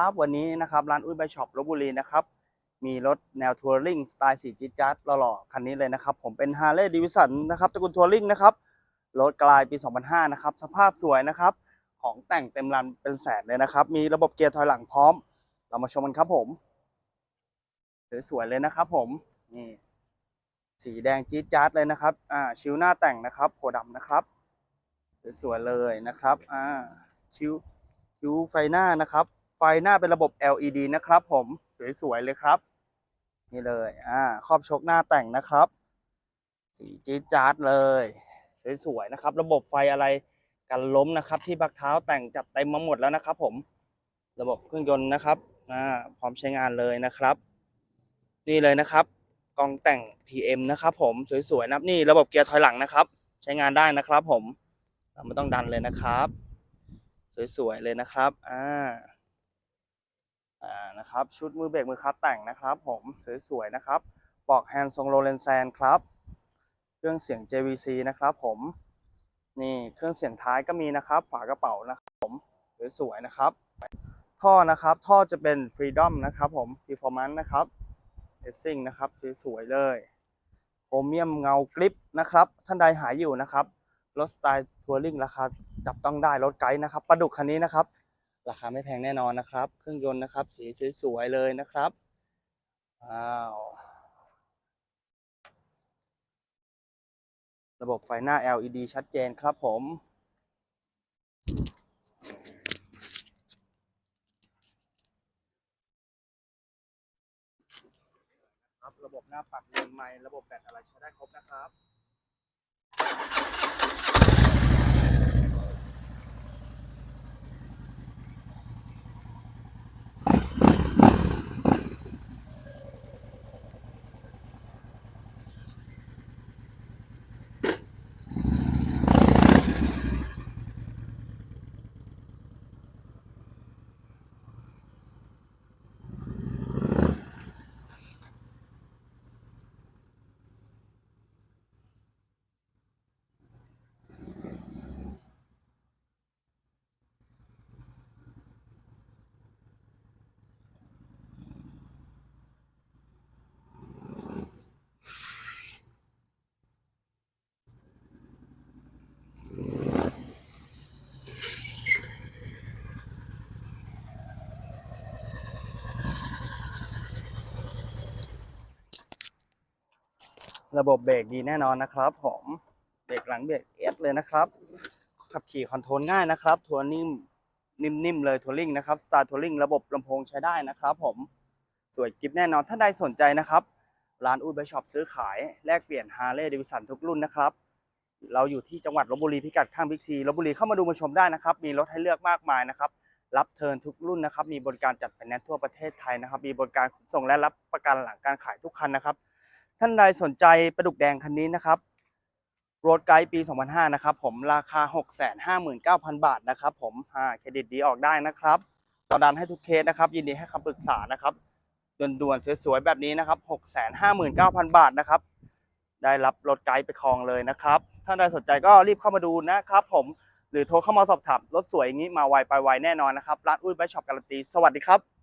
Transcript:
ครับวันนี้นะครับร้านอุ้ยไบช็อปลบบุรีนะครับ มีรถแนวทัวริงสไตล์สีจี๊ดจ๊ดหล่อๆคันนี้เลยนะครับ ผมเป็น Harley Davidson นะครับตระกูลทัวริงนะครับรถกลายปี 2005 นะครับ สภาพสวยนะครับ ของแต่งเต็มรันเป็นแสนเลยนะครับ มีระบบเกียร์ถอยหลังพร้อม เรามาชมกันครับผมสวยๆเลยนะครับ ผมนี่สีแดงจี๊ดจ๊าดเลยนะครับอ่าชิวหน้าแต่งนะครับโพดำนะครับสวยๆเลยนะครับอ่าชิวคิ้วไฟหน้านะครับ ไฟหน้าเป็นระบบ LED นะครับผมสวยๆเลยครับ นี่เลยอ่าครอบชกหน้าแต่งนะครับ สีจี๊ดจ๊าดเลย สวยๆนะครับ ระบบไฟอะไรกันล้มนะครับ ที่บักเท้าแต่งจัดเต็มมาหมดแล้วนะครับ ผม ระบบเครื่องยนต์นะครับอ่าพร้อมใช้งานเลยนะครับ นี่เลยนะครับกองแต่ง TM นะครับ ผมสวยๆนะครับนี่ระบบเกียร์ถอยหลังนะครับ ใช้งานได้นะครับ ผมเราไม่ต้องดันเลยนะครับ สวยๆเลยนะครับ อ่า อ่านะครับชุดมือเบรกมือคัดแต่งนะครับ ผมสวยๆนะครับปลอกแฮนด์ทรงโรเลนแซนครับเครื่องเสียง JVC นะครับผมนี่เครื่องเสียงท้ายก็มีนะครับ ฝากระเป๋านะครับผมสวยๆนะครับท่อนะครับท่อจะเป็น Freedom นะครับผม Performance นะครับ Racing นะครับสวยๆเลยโครเมียมเงากริปนะครับท่านใดหายอยู่นะครับรถสไตล์ทัวริงราคาจับต้องได้รถไกด์นะครับปลาดุกคันนี้นะครับ ราคาไม่แพงแน่นอนนะครับ เครื่องยนต์นะครับ สีสวยๆเลยนะครับว้าวระบบไฟหน้า LED ชัดเจนครับผมครับระบบหน้าปัดเลนไมล์ระบบแบตอะไรใช้ได้ครบนะครับ ระบบเบรกดีแน่นอนนะครับผมเบรกหลังเบรกเอสเลยนะครับ ขับขี่คอนโทรลง่ายนะครับทัวร์นิ่มนิ่มๆเลยทัวริงนะครับสตาร์ทัวริงระบบลำโพงใช้ได้นะครับผมสวยกิฟแน่นอนถ้าใดสนใจนะครับร้านอูเบช็อปซื้อขายแลกเปลี่ยนฮาร์เลย์เดวิสันทุกรุ่นนะครับ เราอยู่ที่จังหวัดลบบุรีพิกัดข้างบิ๊กซีลบบุรีเข้ามาดูมาชมได้นะครับ มีรถให้เลือกมากมายนะครับ รับเทิร์นทุกรุ่นนะครับ มีบริการจัดไฟแนนซ์ทั่วประเทศไทยนะครับ มีบริการขนส่งและรับประกันหลังการขายทุกคันนะครับ ท่านใดสนใจประดุกแดงคันนี้นะครับโรดไกด์ปี 2005 นะครับผมราคา 659,000 บาทนะครับผมอ่าเครดิตดีออกได้นะครับเราดันให้ทุกเคสนะครับ ยินดีให้คำปรึกษานะครับด่วนๆ สวยๆ แบบนี้นะครับ 659,000 บาทนะครับ ได้รับรถไกด์ไปครองเลยนะครับ ถ้าใดสนใจก็รีบเข้ามาดูนะครับผมหรือโทรเข้ามาสอบถามรถสวยอย่างนี้มาไวไปไวแน่นอนนะครับร้านอุ้ยไบช็อปการันตี สวัสดีครับ